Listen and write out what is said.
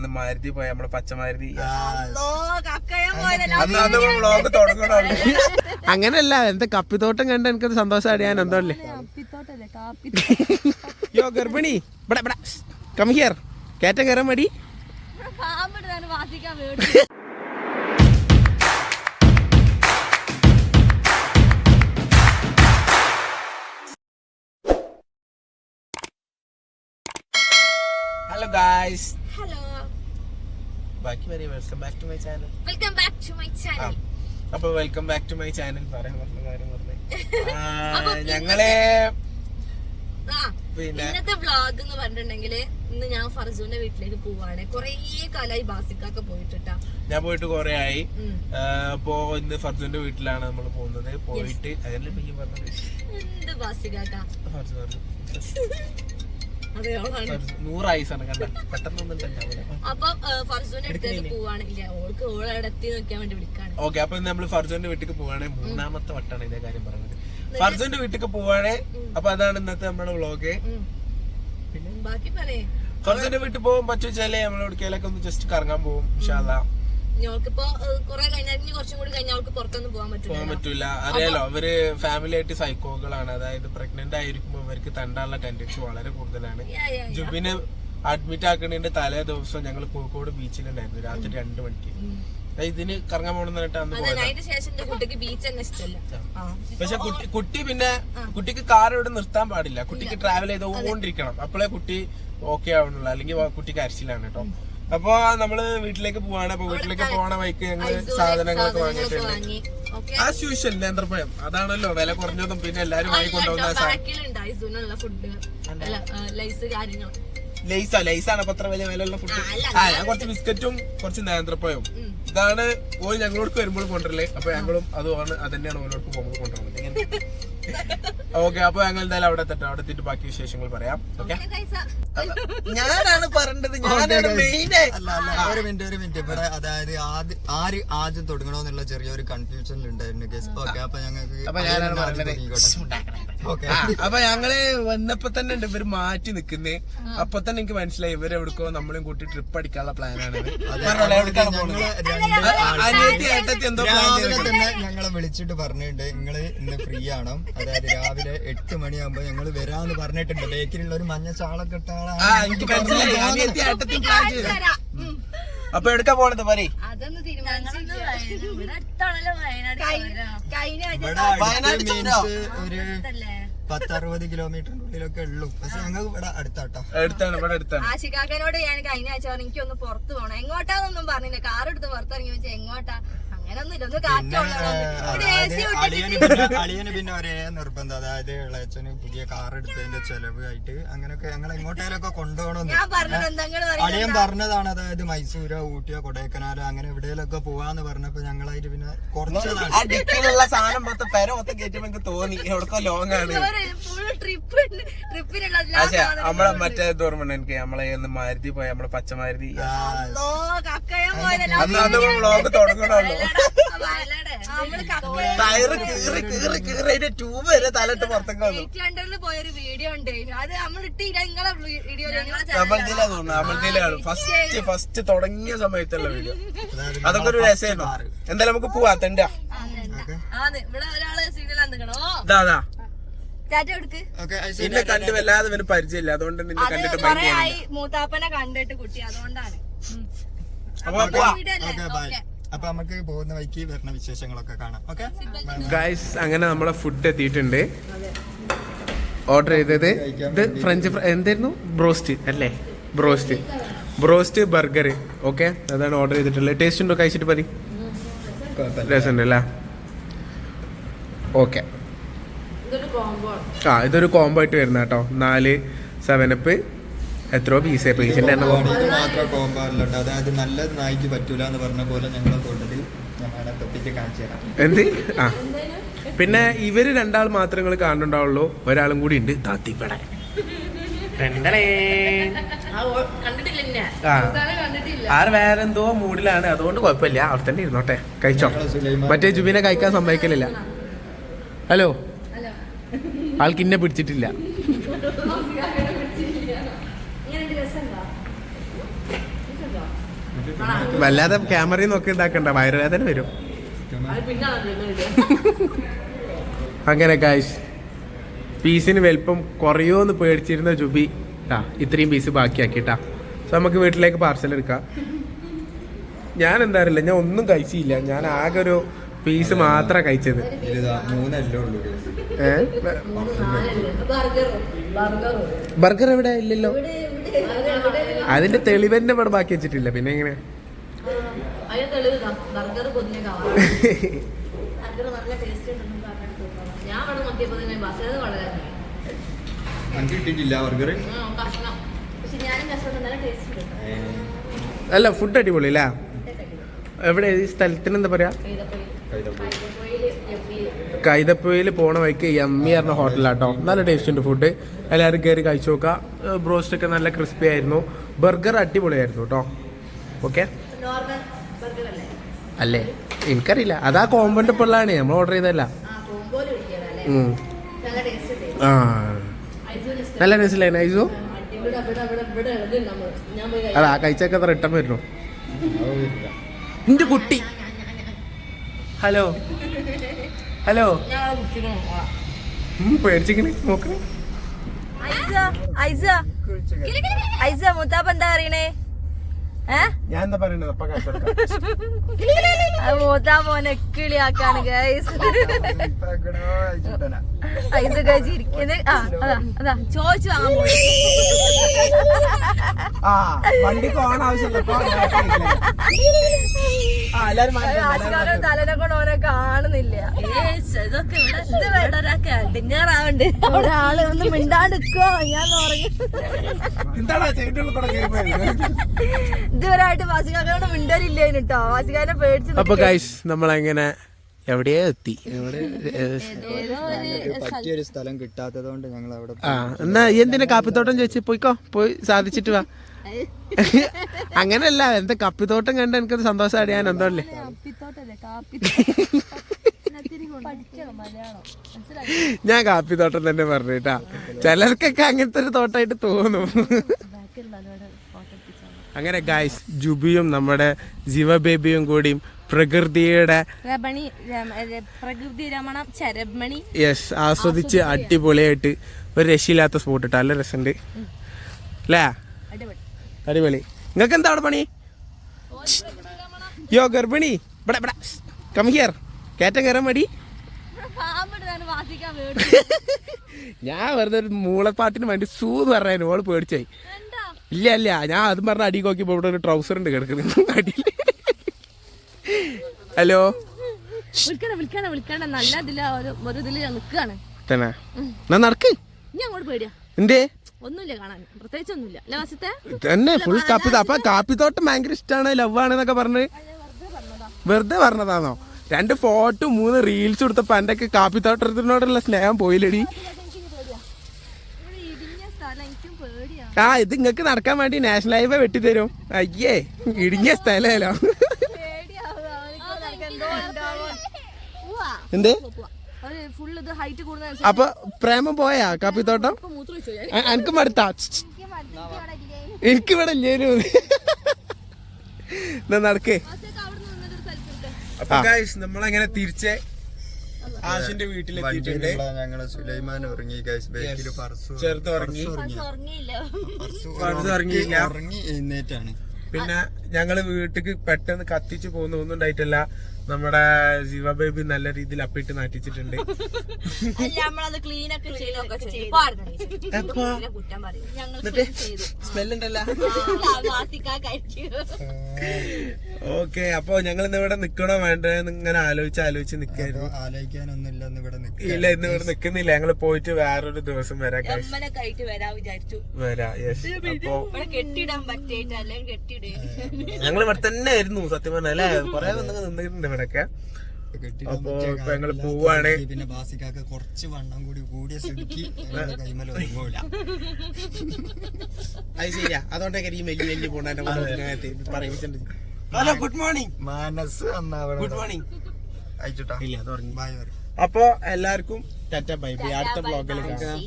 എന്ന് മാരുതി പോയ നമ്മളെ പച്ചമാരുതി. ഓ തുടങ്ങണോ അങ്ങനല്ല എന്താ കപ്പിത്തോട്ടം കണ്ട് എനിക്കൊരു സന്തോഷമാണ് ഞാൻ എന്തോ അല്ലേ കാപ്പി യോ ഗർഭിണി ഇവിടെ ഇവിടെ കം ഹിയർ കയറ്റം കയറാൻ മടി പാമ്പിടുന്നാണ് വാസിക്കാൻ വേണ്ടി ഹലോ ഗായ്സ് ഹലോ ബാക്കി വരെ welcome back to my channel welcome back to my channel അപ്പൊ welcome back to my channel പറയാൻ പറഞ്ഞ കാര്യം പറഞ്ഞു. ഞങ്ങളെ ഇന്നത്തെ വ്ളോഗ് എന്ന് പറഞ്ഞിട്ടുണ്ടെങ്കിൽ ഇന്ന് ഞാൻ ഫർജുവിന്റെ വീട്ടിലേക്ക് പോവാണ്. കൊറേ കാലായി ബാസിക്കൊക്കെ പോയിട്ടാ ഞാൻ പോയിട്ട് കൊറേ ആയി. അപ്പോ ഇന്ന് ഫർജുന്റെ വീട്ടിലാണ് നമ്മൾ പോകുന്നത്. പോയിട്ട് അതിന്റെ പയ്യ പറഞ്ഞത്. എന്ത് ബാസിക്കാക്ക അപ്പൊ ഫർജുവിന്റെ അടുത്തേക്ക് പോവാണ് ഇല്ല ഓൾക്ക് ഓളവിടെ എത്തി നോക്കാൻ വേണ്ടി വിളിക്കാണ്. ഓക്കെ അപ്പൊ നമ്മൾ ഫർസൂന്റെ വീട്ടിൽ പോവാണെ. മൂന്നാമത്തെ വട്ടാണ് ഇതേ കാര്യം പറഞ്ഞത് ഫർജുന്റെ വീട്ടിൽ പോവാണേ. അപ്പൊ അതാണ് ഇന്നത്തെ നമ്മുടെ വ്ളോഗ്. ബാക്കി പറയേ. ഫർജുന്റെ വീട്ടിൽ പോകും പറ്റുവെച്ചാലേ നമ്മൾ എവിടേക്കെങ്കിലൊക്കെ ഒന്ന് ജസ്റ്റ് കറങ്ങാൻ പോകും ഇൻഷാല്ലാ ഞങ്ങൾക്കിപ്പോ കൊറേ കഴിഞ്ഞാൽ ഇനി കുറച്ചും കൂടി കഴിഞ്ഞാൽ അവൾക്ക് പുറത്തൊന്നും പോകാൻ പറ്റില്ല പോകാൻ പറ്റൂല. അറിയാലോ അവർ ഫാമിലി ആയിട്ട് സൈക്കോകളാണ് അതായത് പ്രഗ്നന്റ് ആയിരിക്കുമ്പോൾ അവർക്ക് തണ്ടാനുള്ള ടെൻഡൻസി വളരെ കൂടുതലാണ്. ജുബിന് അഡ്മിറ്റ് ആക്കുന്നതിന്റെ തലേ ദിവസം ഞങ്ങൾ കോഴിക്കോട് ബീച്ചിലുണ്ടായിരുന്നു രാത്രി രണ്ടു മണിക്ക്. ഇതിന് കറങ്ങാൻ ഇഷ്ടമല്ല ആ. പക്ഷെ കുട്ടി പിന്നെ കുട്ടിക്ക് കാർ ഇവിടെ നിർത്താൻ പാടില്ല. കുട്ടിക്ക് ട്രാവൽ ചെയ്തുകൊണ്ടിരിക്കണം അപ്പോഴേ കുട്ടി ഓക്കെ ആവണുള്ളൂ. അല്ലെങ്കിൽ കുട്ടിക്ക് കുട്ടി കരച്ചിലാണ് കേട്ടോ അപ്പൊ നമ്മൾ വീട്ടിലേക്ക് പോവാണ്. അപ്പൊ വീട്ടിലേക്ക് പോണ വൈക്ക് ഞങ്ങൾ സാധനങ്ങളൊക്കെ വാങ്ങിയിട്ടുണ്ട്. ആസ് യൂഷ്വൽ നേന്ത്രപ്പഴം അതാണല്ലോ വില കുറഞ്ഞതും പിന്നെ എല്ലാരും വാങ്ങി കൊണ്ടുവന്ന സാധനം. ലൈസാണ് ഐസുനുള്ള ഫുഡ് ലൈസ് ലേസാണ് അപ്പൊ അത്ര വലിയ വിലയുള്ള ഫുഡ് ആ ഞാൻ കുറച്ച് ബിസ്ക്കറ്റും കുറച്ച് നേന്ത്രപ്പഴവും. ഇതാണ് ഓ ഞങ്ങളോട് വരുമ്പോൾ കൊണ്ടുവരല്ലേ അപ്പൊ ഞങ്ങളും അതുമാണ് അത് തന്നെയാണ് ഓരോട് പോകുമ്പോൾ കൊണ്ടുവരുന്നത്. ഓക്കെ അപ്പൊ ഞങ്ങൾ എന്തായാലും അവിടെ എത്തട്ടെ. അവിടെ എത്തിയിട്ട് ബാക്കി വിശേഷങ്ങൾ പറയാം. ഓക്കെ ഞാനാണ് പറഞ്ഞത്. ഞാനാണ് മെയിൻ അല്ല അല്ല. ഒരു മിനിറ്റ് ഒരു മിനിറ്റ് ഇവിടെ അതായത് ആദ്യം ആര് ആദ്യം തുടങ്ങണോന്നുള്ള ചെറിയൊരു കൺഫ്യൂഷൻ ഉണ്ടായിരുന്നു ഗസ് ഓക്കെ അപ്പൊ ഞങ്ങൾക്ക് അപ്പൊ ഞങ്ങൾ വന്നപ്പോ തന്നെ ഉണ്ട് ഇവർ മാറ്റി നിക്കുന്നേ. അപ്പൊ തന്നെ എനിക്ക് മനസ്സിലായി ഇവരെ എവിടെക്കോ നമ്മളെയും കൂട്ടി ട്രിപ്പ് അടിക്കാനുള്ള പ്ലാനാണ് അനിയത്തി ഏട്ടത്തി എന്തോ പ്ലാൻ രാവിലെ തന്നെ ഞങ്ങളെ വിളിച്ചിട്ട് പറഞ്ഞിട്ടുണ്ട് നിങ്ങൾ ഇന്ന് ഫ്രീ ആണോ അതായത് രാവിലെ എട്ട് മണിയാകുമ്പോ ഞങ്ങൾ വരാന്ന് പറഞ്ഞിട്ടുണ്ട്. ബേക്കിലുള്ള ഒരു മഞ്ഞ ചാളൊക്കെ ഇട്ട ആ എനിക്ക് മനസ്സിലായി. പ്ലാൻ ചെയ്തു. അപ്പൊ എടുക്കാൻ പോണത് പറ? ഒരു പത്തറുപത് കിലോമീറ്ററിന്റെ ഉള്ളിലൊക്കെ ഉള്ളൂ. പക്ഷെ ഞങ്ങൾക്ക് ഇവിടെ അടുത്താട്ടോ. അടുത്താണ് ഇവിടെ അടുത്താണ്. ആശികാക്കനോട് ഞാൻ കഴിഞ്ഞ ആഴ്ച പറഞ്ഞു എനിക്കൊന്ന് പുറത്ത് പോകണം എങ്ങോട്ടാന്നൊന്നും പറഞ്ഞില്ല. കാർ എടുത്ത് പുറത്തിറങ്ങി വെച്ചാൽ എങ്ങോട്ടാ? അളിയന് പിന്നെ ഒരേ നിർബന്ധം. അതായത് ഇളയച്ചന് പുതിയ കാർ എടുത്തതിന്റെ ചെലവ് ആയിട്ട് അങ്ങനെയൊക്കെ ഞങ്ങൾ എങ്ങോട്ടേലൊക്കെ കൊണ്ടുപോകണമെന്ന്. അളിയൻ പറഞ്ഞതാണ് അതായത് മൈസൂരോ ഊട്ടിയോ കൊടൈക്കനാലോ അങ്ങനെ എവിടെയെങ്കിലൊക്കെ പോവാന്ന് പറഞ്ഞപ്പോ ഞങ്ങളായിട്ട് പിന്നെ കുറച്ചതാണ്. ആ സാധനം മൊത്തം പെര മൊത്തം കയറ്റുമ്പോ എനിക്ക് തോന്നി. എവിടക്കോ ലോങ് ആണ് ഫുൾ ട്രിപ്പ് എല്ലാ പക്ഷെ നമ്മളെ മറ്റേ ഓർമ്മ എനിക്ക്? നമ്മളെ ഒന്ന് മാരുതി പോയ നമ്മളെ അന്ന് വ്ളോഗ് തുടങ്ങണുള്ളൂ നമ്മൾ കക്കയം ടയറ് കീറി കീറി കീറി. അതിന്റെ ട്യൂബ് വരെ തലട്ട് പുറത്തേക്ക് വന്നു. പോയൊരു വീഡിയോ ഉണ്ട്. അത് നമ്മൾ വീഡിയോ തോന്നുന്നു നമ്മളതിലാണ് ഫസ്റ്റ് ഫസ്റ്റ് തുടങ്ങിയ സമയത്തുള്ള വീഡിയോ അതൊക്കെ ഒരു രസമായിരുന്നു. എന്തായാലും നമുക്ക് പോവാ. തെണ്ട. ആന്ന് ഇവിടെ ഒരാൾ സീരിയൽ നിൽക്കണോ ഇതാ അതാ ടാറ്റ എടുക്ക് ഓക്കെ നിന്നെ കണ്ടു വല്ലാതെ ഇവന് പരിചയമില്ല. അതുകൊണ്ട് നിന്നെ കണ്ടിട്ട് മൂത്താപ്പനെ കണ്ടിട്ട് കുട്ടി അതുകൊണ്ടാണ്. അപ്പൊ നമുക്ക് പോകുന്ന വഴിക്ക് വരുന്ന വിശേഷങ്ങളൊക്കെ കാണാം. ഓക്കെ ഗൈസ് അങ്ങനെ നമ്മളെ ഫുഡ് എത്തിയിട്ടുണ്ട്. ഓർഡർ ചെയ്തത് ഇത് ഫ്രഞ്ച് ഫ്രൈ എന്തായിരുന്നു? ബ്രോസ്റ്റ് അല്ലേ? ബ്രോസ്റ്റ് ബ്രോസ്റ്റ് ബർഗർ ഓക്കെ അതാണ് ഓർഡർ ചെയ്തിട്ടുള്ളത്. ടേസ്റ്റ് ഉണ്ടോ? കഴിച്ചിട്ട് മതി രസമുണ്ടല്ലേ? ഓക്കെ ആ ഇതൊരു കോംബോ ആയിട്ട് വരുന്ന കേട്ടോ. നാല് സെവനപ്പ് എത്രയോ പീസ് പീസിന്റെ എണ്ണം കോംബോ അതായത് നല്ല നായിക്ക് പറ്റൂല എന്ന് പറഞ്ഞ പോലെ ഞങ്ങൾ എന്ത്? ആ. പിന്നെ ഇവർ രണ്ടാൾ മാത്രമേ നിങ്ങൾ കാണുന്നുണ്ടാവുള്ളൂ. ഒരാളും കൂടി ഉണ്ട്. താത്തിപ്പട ആര് ആറ് വേറെ എന്തോ മൂഡിലാണ് അതുകൊണ്ട് കുഴപ്പമില്ല. അവിടെ തന്നെ ഇരുന്നോട്ടെ. കഴിച്ചോ. മറ്റേ ജുബിനെ കഴിക്കാൻ സമ്മതിക്കലില്ല. ഹലോ. ആൾക്ക് ഇന്നെ പിടിച്ചിട്ടില്ല. വല്ലാതെ ക്യാമറയിൽ നോക്കി ഉണ്ടാക്കണ്ട വയറുവേദന വരും. അങ്ങനെ കാശ് പീസിന് വലിപ്പം കുറയോന്ന് പേടിച്ചിരുന്ന ജുബി ട്ടാ ഇത്രയും പീസ് ബാക്കിയാക്കിട്ടാ. സോ നമുക്ക് വീട്ടിലേക്ക് പാർസൽ എടുക്കാം. ഞാൻ എന്താ അറിയില്ല ഞാൻ ഒന്നും കഴിച്ചില്ല. ഞാൻ ആകെ ഒരു പീസ് മാത്രമേ കഴിച്ചത്. ബർഗർ എവിടെ ഇല്ലല്ലോ. അതിന്റെ തെളിവന്നെ ഇവിടെ ബാക്കി വെച്ചിട്ടില്ല. പിന്നെ എങ്ങനെ? തെളിവ് തന്നെ അല്ല ഫുഡ് അടിപൊളി അല്ല എവിടെ ഈ സ്ഥലത്തിന് എന്താ പറയാ? കൈതപ്പൊയിൽ പോണ വഴിക്ക് എമ്മി പറഞ്ഞ ഹോട്ടലാട്ടോ. നല്ല ടേസ്റ്റ് ഉണ്ട് ഫുഡ് എല്ലാവരും കയറി കഴിച്ചു നോക്കുക ബ്രോസ്റ്റ് ഒക്കെ നല്ല ക്രിസ്പി ആയിരുന്നു. ബർഗർ അടിപൊളിയായിരുന്നു കേട്ടോ ഓക്കെ അല്ലേ? എനിക്കറിയില്ല. അതാ കോമ്പൗണ്ട് പിള്ളാണ് നമ്മൾ ഓർഡർ ചെയ്തല്ല ആ. നല്ല ടേസ്റ്റ് പോയി അതാ കഴിച്ചൊക്കെ റിട്ടേൺ വരുന്നു. എന്റെ കുട്ടി. ഹലോ. ഹലോ. പേടിച്ചിങ്ങനെ നോക്ക്. ഐസ ഐസ. ഐസ മുത്താപ്പ് എന്താ അറിയണേ ഞാൻ എന്താ പറയുന്നത് അപ്പൊ അത് മോനെ കിളിയാക്കാണ് ഗൈസ് കഴിച്ചിരിക്കുന്നത് ആ അതാ അതാ. ചോദിച്ചു വാങ്ങാൻ പോയി. ആ വണ്ടിക്ക് ഓൺ ആവശ്യമില്ല ആ എല്ലാരും ആശുകാരുടെ തലനെ കൊണ്ട് ഓനെ കാണുന്നില്ല. ഇതൊക്കെ ഇവിടെ ഡിന്നറാവുണ്ട് ഒരാൾ ഒന്ന് മിണ്ടാണ്ട് ഞാൻ പറഞ്ഞു. ഇതുവരായിട്ട് മിണ്ടലില്ലേനു കേട്ടോ വാസികാരനെ പേടിച്ച് അപ്പൊ ഗൈസ് നമ്മളെങ്ങനെ എവിടെയോ എത്തി? എവിടെ പറ്റിയൊരു സ്ഥലം കിട്ടാത്തത് കൊണ്ട് ഞങ്ങൾ അവിടെ ആ എന്നാ എന്തിനാ കാപ്പിത്തോട്ടം ചോദിച്ചു? പോയിക്കോ പോയി സാധിച്ചിട്ട് വാ. അങ്ങനല്ല എന്താ കപ്പിത്തോട്ടം കണ്ട എനിക്കൊരു സന്തോഷം ഞാൻ എന്തോ അല്ലേ കാപ്പിത്തോട്ടല്ലേ കാപ്പി തോട്ടം തന്നെ പറഞ്ഞു കേട്ടാ. ചിലർക്കൊക്കെ അങ്ങനത്തെ ഒരു തോട്ടായിട്ട് തോന്നും. അങ്ങനെ ഗായ്സ് ജുബിയും നമ്മുടെ ജീവബേബിയും കൂടിയും പ്രകൃതിയുടെ പ്രകൃതി രമണം ചരമണി യെസ് ആസ്വദിച്ച് അടിപൊളിയായിട്ട് ഒരു രക്ഷയില്ലാത്ത സ്പോട്ട് ഇട്ടാ. നല്ല രസമുണ്ട് അല്ലേ അടിപൊളി. അടിപൊളി. നിങ്ങൾക്ക് എന്താ അവിടെ പണി? യോ ഗർഭിണി. ഇവിടെ ഇവിടെ. കം ഹിയർ കയറ്റം കയറാൻ മടി ഞാൻ വെറുതെ ഒരു മൂളപ്പാട്ടിന് വേണ്ടി സൂന്ന് പറഞ്ഞു ഓൾ പേടിച്ചായി. ഇല്ല ഇല്ല. ഞാൻ അതും പറഞ്ഞ അടി നോക്കിയപ്പോ ഇവിടെ ഒരു ട്രൗസർ ഉണ്ട് കിടക്കുന്നത്. അടിയിൽ ഹലോ? നടക്ക്. തന്നെ ഫുൾ കാപ്പി. അപ്പൊ കാപ്പിത്തോട്ടം ഭയങ്കര ഇഷ്ടമാണ് ലവ് ആണെന്നൊക്കെ പറഞ്ഞ്. വെറുതെ പറഞ്ഞതാണോ രണ്ട് ഫോട്ടോ മൂന്ന് റീൽസ് കൊടുത്തപ്പോ എന്റെ ഒക്കെ കാപ്പിത്തോട്ടത്തിനോടുള്ള സ്നേഹം പോയില്ലടി. എനിക്കും ആ ഇത് നിങ്ങക്ക് നടക്കാൻ വേണ്ടി നാഷണൽ ഹൈവേ വെട്ടിത്തരും. അയ്യേ ഇടിഞ്ഞ സ്ഥലമല്ലോ. എന്ത്? അപ്പൊ പ്രേമം പോയാ കാപ്പിത്തോട്ടം? എനിക്ക് മടുത്താ? എനിക്കിവിടെ ഇല്ലേനു. എന്നാ നടക്കേ. അപ്പൊ നമ്മളങ്ങനെ തിരിച്ച് ആശിന്റെ വീട്ടിലെത്തിയിട്ടുണ്ട്? ഞങ്ങൾ സുലൈമാൻ ഉറങ്ങി ഗൈസ് ബേക്കിൽ പർസു ചെറുത് ഉറങ്ങി. ഉറങ്ങി എഴുന്നേറ്റാണ്. പിന്നെ ഞങ്ങൾ വീട്ടിക്ക് പെട്ടെന്ന് കത്തിച്ചു പോകുന്ന ഒന്നും ഉണ്ടായിട്ടില്ല. നമ്മുടെ ജീവ ബേബി നല്ല രീതിയിൽ അപ്പിട്ട് നാട്ടിച്ചിട്ടുണ്ട് സ്മെല്ലുണ്ടല്ലോ. ഓക്കെ അപ്പൊ ഞങ്ങൾ ഇന്ന് ഇവിടെ നിക്കണോ വേണ്ടേ? ഇങ്ങനെ ആലോചിച്ച് ആലോചിച്ച് നിക്കായിരുന്നു. ആലോചിക്കാനൊന്നുമില്ല എന്ന് ഇവിടെ ഇല്ല ഇന്ന് ഇവിടെ നിക്കുന്നില്ല. ഞങ്ങൾ പോയിട്ട് വേറൊരു ദിവസം വരാം വരാം യെസ് അപ്പൊ ഇവിടെ ഞങ്ങൾ ഇവിടെ തന്നെ ആയിരുന്നു സത്യം പറഞ്ഞ അല്ലെ? കൊറേ നിന്നിട്ടുണ്ട് ഇവിടെയൊക്കെ കെട്ടിടാൻ അപ്പൊ ഇപ്പൊ ഞങ്ങൾ പോവാണ്. പിന്നെ ബാസിക്കാക്ക് കുറച്ച് വണ്ണം കൂടി കൂടിയ സ്ഥിതിക്ക് കൈമല ഒരുങ്ങൂല. അത് ശരിയാ. അതുകൊണ്ടൊക്കെ ഈ മെല്ലി മെല്ലി പോണ പറയിച്ചിട്ടുണ്ട് hello good morning Manas good morning അയച്ചിട്ടാ? ഇല്ല അത് പറഞ്ഞു ബായ് പറയും എല്ലാവർക്കും ടാറ്റ ബൈ ബൈ അടുത്ത ബ്ലോഗിൽ കാണാം.